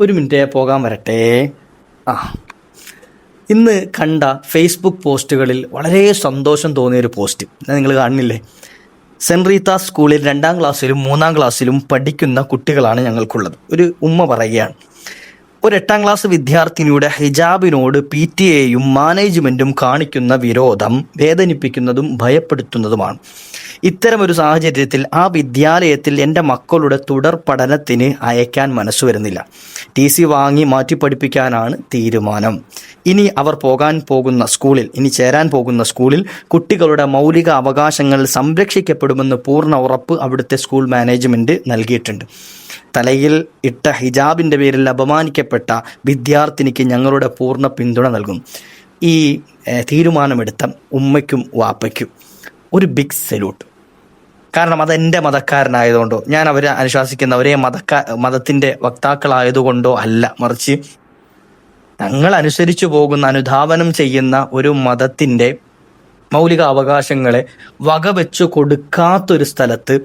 ഒരു മിനിറ്റ് പോകാൻ വരട്ടെ. ആ. ഇന്ന് കണ്ട ഫേസ്ബുക്ക് പോസ്റ്റുകളിൽ വളരെ സന്തോഷം തോന്നിയ ഒരു പോസ്റ്റ്. ഞാൻ നിങ്ങൾ കാണുന്നില്ലേ? സെന്റ് റീത്ത സ്കൂളിൽ രണ്ടാം ക്ലാസ്സിലും മൂന്നാം ക്ലാസ്സിലും പഠിക്കുന്ന കുട്ടികളാണ് ഞങ്ങൾക്കുള്ളത്. ഒരു ഉമ്മ പറയുകയാണ്. ഒരു എട്ടാം ക്ലാസ് വിദ്യാർത്ഥിനിയുടെ ഹിജാബിനോട് പി ടി എയും മാനേജ്മെന്റും കാണിക്കുന്ന വിരോധം വേദനിപ്പിക്കുന്നതും ഭയപ്പെടുത്തുന്നതുമാണ്. ഇത്തരമൊരു സാഹചര്യത്തിൽ ആ വിദ്യാലയത്തിൽ എന്റെ മക്കളുടെ തുടർ പഠനത്തിന് അയക്കാൻ മനസ്സ് വരുന്നില്ല. ടി സി വാങ്ങി മാറ്റി പഠിപ്പിക്കാനാണ് തീരുമാനം. ഇനി അവർ പോകാൻ പോകുന്ന സ്കൂളിൽ ഇനി ചേരാൻ പോകുന്ന സ്കൂളിൽ കുട്ടികളുടെ മൗലിക അവകാശങ്ങൾ സംരക്ഷിക്കപ്പെടുമെന്ന് പൂർണ ഉറപ്പ് അവിടുത്തെ സ്കൂൾ മാനേജ്മെന്റ് നൽകിയിട്ടുണ്ട്. തലയിൽ ഇട്ട ഹിജാബിന്റെ പേരിൽ അപമാനിക്കപ്പെട്ട വിദ്യാർത്ഥിനിക്ക് ഞങ്ങളുടെ പൂർണ പിന്തുണ നൽകും. ഈ തീരുമാനമെടുത്ത ഉമ്മയ്ക്കും വാപ്പയ്ക്കും. ഒരു ബിഗ് സല്യൂട്ട്. കാരണം അത് എന്റെ മതക്കാരനായതുകൊണ്ടോ ഞാൻ അവരെ അനുശാസിക്കുന്ന ഒരേ മതക്കാ മതത്തിന്റെ വക്താക്കളായതുകൊണ്ടോ അല്ല മറിച്ച് തങ്ങൾ അനുസരിച്ചു പോകുന്ന അനുധാവനം ചെയ്യുന്ന ഒരു മതത്തിന്റെ മൗലിക അവകാശങ്ങളെ വകവെച്ചു കൊടുക്കാത്തൊരു സ്ഥലത്ത്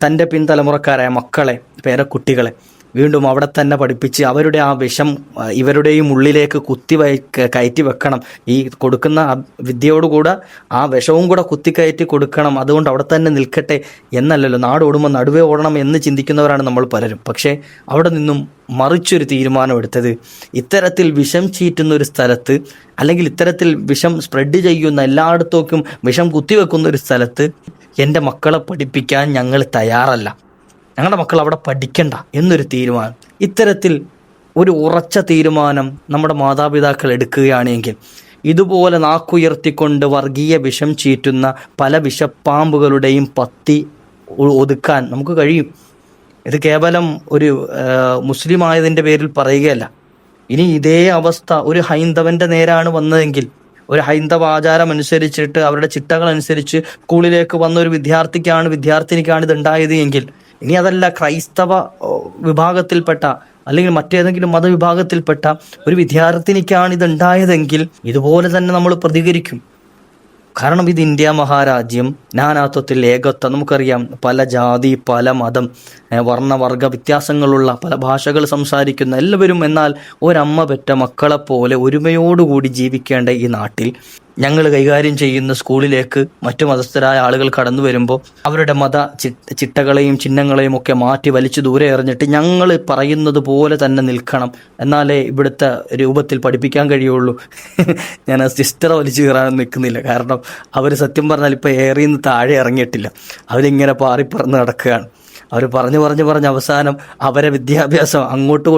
തന്റെ പിൻതലമുറക്കാരായ മക്കളെ പേരക്കുട്ടികളെ വീണ്ടും അവിടെ തന്നെ പഠിപ്പിച്ച് അവരുടെ ആ വിഷം ഇവരുടെയും ഉള്ളിലേക്ക് കുത്തി വയ കയറ്റി വെക്കണം. ഈ കൊടുക്കുന്ന വിദ്യയോടുകൂടെ ആ വിഷവും കൂടെ കുത്തിക്കയറ്റി കൊടുക്കണം. അതുകൊണ്ട് അവിടെ തന്നെ നിൽക്കട്ടെ എന്നല്ലല്ലോ. നാട് ഓടുമ്പോൾ നടുവേ ഓടണം എന്ന് ചിന്തിക്കുന്നവരാണ് നമ്മൾ പലരും. പക്ഷേ അവിടെ നിന്നും മറിച്ചൊരു തീരുമാനമെടുത്തത് ഇത്തരത്തിൽ വിഷം ചീറ്റുന്ന ഒരു സ്ഥലത്ത് അല്ലെങ്കിൽ ഇത്തരത്തിൽ വിഷം സ്പ്രെഡ് ചെയ്യുന്ന എല്ലായിടത്തേക്കും വിഷം കുത്തിവെക്കുന്ന ഒരു സ്ഥലത്ത് എന്റെ മക്കളെ പഠിപ്പിക്കാൻ ഞങ്ങൾ തയ്യാറല്ല. ഞങ്ങളുടെ മക്കൾ അവിടെ പഠിക്കണ്ട എന്നൊരു തീരുമാനം. ഇത്തരത്തിൽ ഒരു ഉറച്ച തീരുമാനം നമ്മുടെ മാതാപിതാക്കൾ എടുക്കുകയാണെങ്കിൽ ഇതുപോലെ നാക്കുയർത്തിക്കൊണ്ട് വർഗീയ വിഷം ചീറ്റുന്ന പല വിഷപ്പാമ്പുകളുടെയും പത്തി ഒതുക്കാൻ നമുക്ക് കഴിയും. ഇത് കേവലം ഒരു മുസ്ലിം ആയതിന്റെ പേരിൽ പറയുകയല്ല. ഇനി ഇതേ അവസ്ഥ ഒരു ഹൈന്ദവന്റെ നേരാണ് വന്നതെങ്കിൽ ഒരു ഹൈന്ദവ ആചാരം അനുസരിച്ചിട്ട് അവരുടെ ചിട്ടകൾ അനുസരിച്ച് സ്കൂളിലേക്ക് വന്ന ഒരു വിദ്യാർത്ഥിക്കാണ് വിദ്യാർത്ഥിനിക്കാണ് ഇത് ഉണ്ടായത് എങ്കിൽ ഇനി അതല്ല ക്രൈസ്തവ വിഭാഗത്തിൽപ്പെട്ട അല്ലെങ്കിൽ മറ്റേതെങ്കിലും മതവിഭാഗത്തിൽപ്പെട്ട ഒരു വിദ്യാർത്ഥിനിക്കാണ് ഇത് ഉണ്ടായതെങ്കിൽ ഇതുപോലെ തന്നെ നമ്മൾ പ്രതികരിക്കും. കാരണം ഇത് ഇന്ത്യ മഹാരാജ്യം നാനാത്വത്തിൽ ഏകത്വം. നമുക്കറിയാം പല ജാതി പല മതം വർണവർഗ വ്യത്യാസങ്ങളുള്ള പല ഭാഷകൾ സംസാരിക്കുന്ന എല്ലാവരും എന്നാൽ ഒരമ്മ പെറ്റ മക്കളെപ്പോലെ ഒരുമയോടുകൂടി ജീവിക്കേണ്ട ഈ നാട്ടിൽ ഞങ്ങൾ കൈകാര്യം ചെയ്യുന്ന സ്കൂളിലേക്ക് മറ്റു മതസ്ഥരായ ആളുകൾ കടന്നു വരുമ്പോൾ അവരുടെ മത ചിട്ടകളെയും ചിഹ്നങ്ങളെയും ഒക്കെ മാറ്റി വലിച്ചു ദൂരെ എറിഞ്ഞിട്ട് ഞങ്ങൾ പറയുന്നത് പോലെ തന്നെ നിൽക്കണം. എന്നാലേ ഇവിടുത്തെ രൂപത്തിൽ പഠിപ്പിക്കാൻ കഴിയുള്ളൂ. ഞാൻ ആ സിസ്റ്ററെ വലിച്ചു കയറാൻ നിൽക്കുന്നില്ല. കാരണം അവർ സത്യം പറഞ്ഞാൽ ഇപ്പോൾ ഏറിയിൽ നിന്ന് താഴെ ഇറങ്ങിയിട്ടില്ല. അവരിങ്ങനെ പാറിപ്പറന്ന് നടക്കുകയാണ്. അവർ പറഞ്ഞു പറഞ്ഞു പറഞ്ഞ് അവസാനം അവരെ വിദ്യാഭ്യാസം അങ്ങോട്ട്